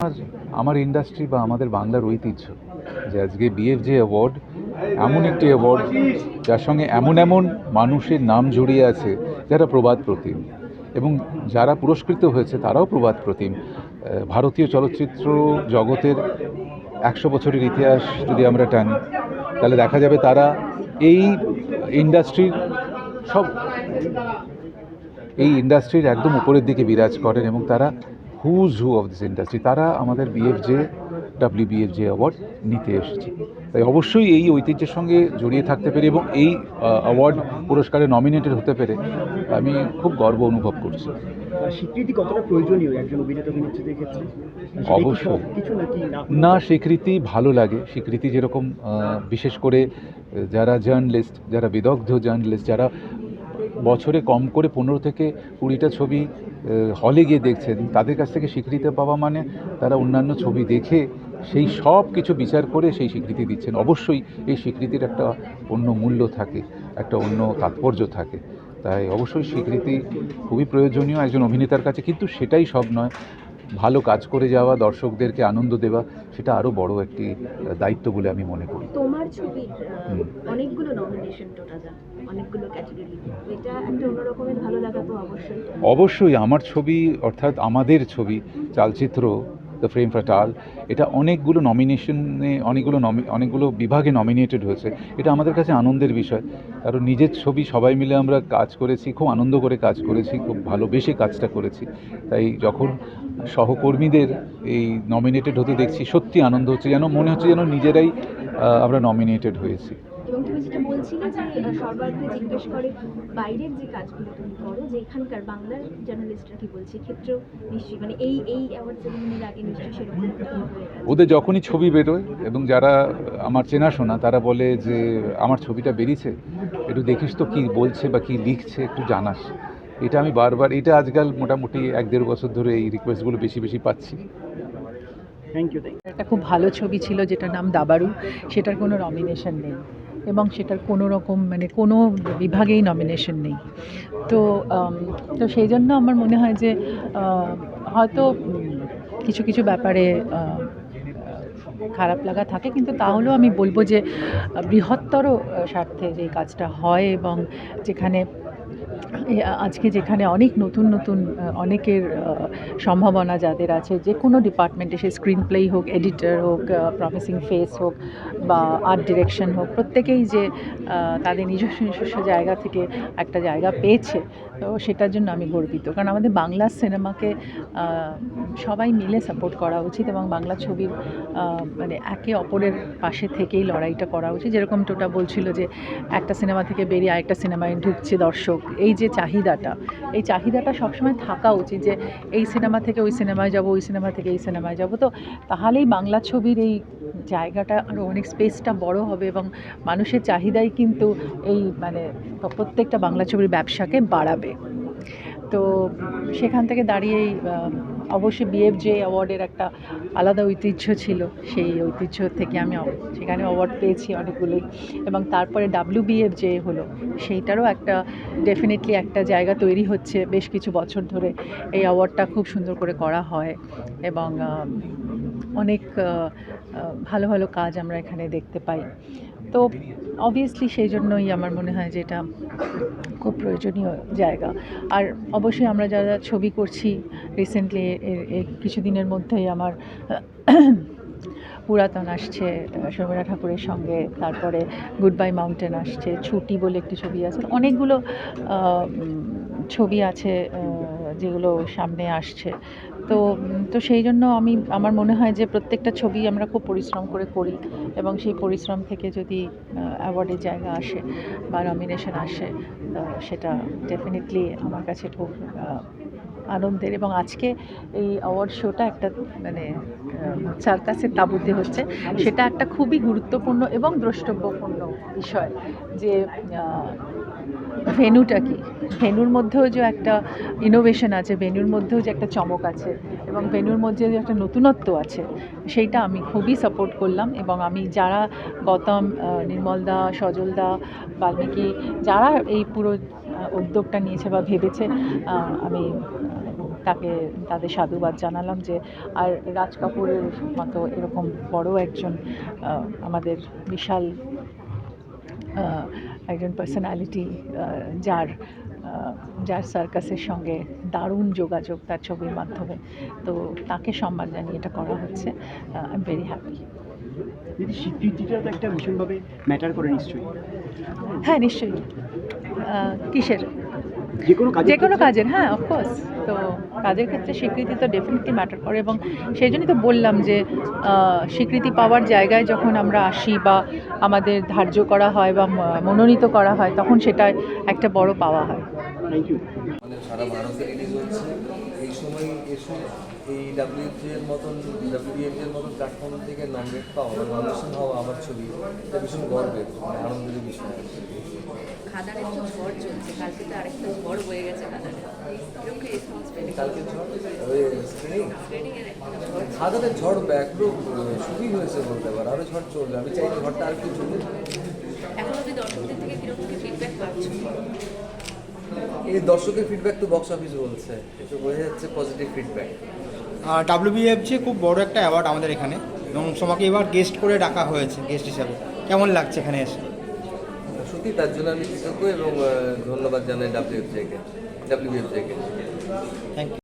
আমার আমার ইন্ডাস্ট্রি বা আমাদের বাংলার ঐতিহ্য যে আজকে বিএফজে অ্যাওয়ার্ড এমন একটি অ্যাওয়ার্ড যার সঙ্গে এমন এমন মানুষের নাম জড়িয়ে আছে যারা প্রবাদ প্রতিম। এবং যারা পুরস্কৃত হয়েছে তারাও প্রবাদ প্রতিম। ভারতীয় চলচ্চিত্র জগতের একশো বছরের ইতিহাস যদি আমরা টানি, তাহলে দেখা যাবে তারা এই ইন্ডাস্ট্রির সব এই ইন্ডাস্ট্রির একদম উপরের দিকে বিরাজ করেন এবং তারা who's who of this industry তারা আমাদের বিএফজে ডাব্লিউ বিএফজে অ্যাওয়ার্ড নিতে এসেছে। তাই অবশ্যই এই ঐতিহ্যের সঙ্গে জড়িয়ে থাকতে পেরে এবং এই অ্যাওয়ার্ড পুরস্কারে নমিনেটেড হতে পেরে আমি খুব গর্ব অনুভব করছি। স্বীকৃতি কতটা প্রয়োজনীয় একজন অভিনেতা অভিনেত্রীদের ক্ষেত্রে? অবশ্যই। না স্বীকৃতি ভালো লাগে। স্বীকৃতি যেরকম বিশেষ করে যারা জার্নালিস্ট যারা বিদগ্ধ জার্নালিস্ট যারা বছরে কম করে পনেরো থেকে কুড়িটা ছবি হলে গিয়ে দেখছেন। তাদের কাছ থেকে স্বীকৃতি পাওয়া মানে তারা অন্যান্য ছবি দেখে সেই সব কিছু বিচার করে সেই স্বীকৃতি দিচ্ছেন। অবশ্যই এই স্বীকৃতির একটা অন্য মূল্য থাকে, একটা অন্য তাৎপর্য থাকে। তাই অবশ্যই স্বীকৃতি খুবই প্রয়োজনীয় একজন অভিনেতার কাছে। কিন্তু সেটাই সব নয়। ভালো কাজ করে যাওয়া দর্শকদেরকে আনন্দ দেওয়া সেটা আরও বড় একটি দায়িত্ব বলে আমি মনে করি। তোমার ছবি অনেকগুলো নমিনেশন অনেকগুলো ক্যাটাগরি এটা একটা অন্যরকমের ভালো লাগা তো অবশ্যই। অবশ্যই আমার ছবি অর্থাৎ আমাদের ছবি চালচিত্র দ্য ফ্রেম ফাটাল এটা অনেকগুলো নমিনেশনে অনেকগুলো নমি- অনেকগুলো বিভাগে নমিনেটেড হয়েছে। এটা আমাদের কাছে আনন্দের বিষয়। কারণ নিজের ছবি সবাই মিলে আমরা কাজ করেছি, খুব আনন্দ করে কাজ করেছি, খুব ভালোবেসে কাজটা করেছি। তাই যখন সহকর্মীদের এই নমিনেটেড হতে দেখছি, সত্যি আনন্দ হচ্ছে যেন, মনে হচ্ছে যেন নিজেরাই আমরা নমিনেটেড হয়েছি। এবং তুমি যেটা বলছিলে যে সর্বাগ্রে জিজ্ঞেস করে বাইরের যে কাজগুলো তুমি করো যে এখানকার বাংলার জার্নালিস্টরা কি বলছে ক্ষেত্রেও নিশ্চয়ই মানে এই এই অ্যাওয়ার্ড সেরেমনির আগে নিশ্চয়ই সেরকম একটা হয়ে গেছে। ওদের যখনই ছবি বেরোয় এবং যারা আমার চেনাশোনা তারা বলে যে আমার ছবিটা বেরিয়েছে একটু দেখিস তো কী বলছে বা কী লিখছে একটু জানাস। এটা আমি বারবার এটা আজকাল মোটামুটি এক দেড় বছর ধরে এই রিকোয়েস্টগুলো বেশি বেশি পাচ্ছি। থ্যাংক ইউ একটা খুব ভালো ছবি ছিল যেটার নাম দাবারু সেটার কোনো নমিনেশন নেই। এবং সেটার কোনো রকম মানে কোনো বিভাগেই নমিনেশন নেই। তো তো সেই জন্য আমার মনে হয় যে হয়তো কিছু কিছু ব্যাপারে খারাপ লাগা থাকে, কিন্তু তাহলেও আমি বলব যে, বৃহত্তর স্বার্থে যে কাজটা হয় এবং যেখানে আজকে যেখানে অনেক নতুন নতুন অনেকের সম্ভাবনা যাদের আছে, যে কোনো ডিপার্টমেন্টে সে স্ক্রিন প্লেই হোক এডিটর হোক প্রমিসিং ফেস হোক বা আর্ট ডিরেকশন হোক, প্রত্যেকেই যে তাদের নিজস্ব নিজস্ব জায়গা থেকে একটা জায়গা পেয়েছে, তো সেটার জন্য আমি গর্বিত। কারণ আমাদের বাংলা সিনেমাকে সবাই মিলে সাপোর্ট করা উচিত এবং বাংলা ছবির মানে একে অপরের পাশে থেকেই লড়াইটা করা উচিত। যেরকম টোটা বলছিল যে, একটা সিনেমা থেকে বেরিয়ে আরেকটা সিনেমায় ঢুকছে দর্শক, এই যে চাহিদাটা, এই চাহিদাটা সবসময় থাকা উচিত যে এই সিনেমা থেকে ওই সিনেমায় যাব, ওই সিনেমা থেকে এই সিনেমায় যাব। তো তাহলেই বাংলা ছবির এই জায়গাটা আরও অনেক স্পেসটা বড় হবে এবং মানুষের চাহিদাই কিন্তু এই মানে প্রত্যেকটা বাংলা ছবির ব্যবসাকে বাড়াবে। তো সেখান থেকে দাঁড়িয়েই অবশ্যই বিএফজে অ্যাওয়ার্ডের একটা আলাদা ঐতিহ্য ছিল। সেই ঐতিহ্য থেকে আমি সেখানে অ্যাওয়ার্ড পেয়েছি অনেকগুলোই। এবং তারপরে ডাব্লিউ বিএফ যে হলো। সেইটারও একটা ডেফিনেটলি একটা জায়গা তৈরি হচ্ছে বেশ কিছু বছর ধরে। এই অ্যাওয়ার্ডটা খুব সুন্দর করে করা হয়। এবং অনেক ভালো ভালো কাজ আমরা এখানে দেখতে পাই। তো অবভিয়াসলি সেই জন্যই আমার মনে হয় যে এটা খুব প্রয়োজনীয় জায়গা। আর অবশ্যই আমরা যারা ছবি করছি রিসেন্টলি কিছুদিনের মধ্যেই আমার পুরাতন আসছে শর্মিলা ঠাকুরের সঙ্গে, তারপরে গুড বাই মাউন্টেন আসছে, ছুটি বলে একটি ছবি আছে। অনেকগুলো ছবি আছে যেগুলো সামনে আসছে। তো তো সেই জন্য আমি, আমার মনে হয় যে প্রত্যেকটা ছবি আমরা খুব পরিশ্রম করে করি এবং সেই পরিশ্রম থেকে যদি অ্যাওয়ার্ডের জায়গা আসে বা নমিনেশন আসে সেটা ডেফিনেটলি আমার কাছে খুব আনন্দের এবং আজকে এই অ্যাওয়ার্ড শোটা একটা মানে সার্কাসের তাবুতে হচ্ছে, সেটা একটা খুবই গুরুত্বপূর্ণ এবং দ্রষ্টব্যপূর্ণ বিষয় যে ভেনুটা কি? ভেন্যুর মধ্যেও যে একটা ইনোভেশন আছে, ভেনুর মধ্যেও যে একটা চমক আছে এবং ভেনুর মধ্যে যে একটা নতুনত্ব আছে, সেইটা আমি খুবই সাপোর্ট করলাম এবং আমি যারা গৌতম নির্মলদা সজলদা বাল্মীকি, যারা এই পুরো উদ্যোগটা নিয়েছে বা ভেবেছে আমি তাকে তাদের সাধুবাদ জানালাম যে আর রাজ কাপুরের মতো এরকম বড় একজন আমাদের বিশাল একজন পার্সোনালিটি যার যার সার্কাসের সঙ্গে দারুণ যোগাযোগ তার ছবির মাধ্যমে। তো তাকে সম্মান জানিয়ে এটা করা হচ্ছে। আই এম ভেরি হ্যাপি স্বীকৃতিটা তো একটা ভীষণভাবে ম্যাটার করে নিশ্চয়ই। হ্যাঁ নিশ্চয়ই। কিসের? যে কোনো কাজে যে কোনো কাজের হ্যাঁ অফকোর্স তো কাজের ক্ষেত্রে স্বীকৃতি তো ডেফিনেটলি ম্যাটার করে এবং সেই জন্যই তো বললাম যে স্বীকৃতি পাওয়ার জায়গায় যখন আমরা আসি বা আমাদের ধার্য করা হয় বা মনোনীত করা হয় তখন সেটা একটা বড় পাওয়া হয়। থ্যাংক ইউ সারা ভারতে রিলিজ হচ্ছে এই সময় এসে এই ডাব্লিউএফজি এর মতন ডাব্লিউএফজি এর মতন প্ল্যাটফর্ম থেকে নমিনেট পাওয়া বা নমিনেশন হওয়া আমার ছবি এটা ভীষণ গর্বের মানে আনন্দের বিষয়। খাদানের তো ঝড় চলছে কালকে তো আরেকটা ঝড় বয়ে গেছে কি কালকে খাদানের ঝড় ব্যাকরো শুরুই হয়েছে বলতে পারো আরও ঝড় চলবে আমি চাই ঝড়টা আর একটু চলবে এখন অব্দি দর্শকদের থেকে কীরকম ফিডব্যাক পাচ্ছ? এই দর্শকের ফিডব্যাক তো বক্স অফিস বলছে এটা বোঝা যাচ্ছে পজিটিভ ফিডব্যাক ডাব্লিউবিএফজি খুব বড় একটা অ্যাওয়ার্ড আমাদের এখানে। এবং তোমাকে এবার গেস্ট করে ডাকা হয়েছে গেস্ট হিসাবে। কেমন লাগছে এখানে এসে? সত্যি তার জন্য আমি কৃতজ্ঞ এবং ধন্যবাদ জানাই এফ জেকে থ্যাংক ইউ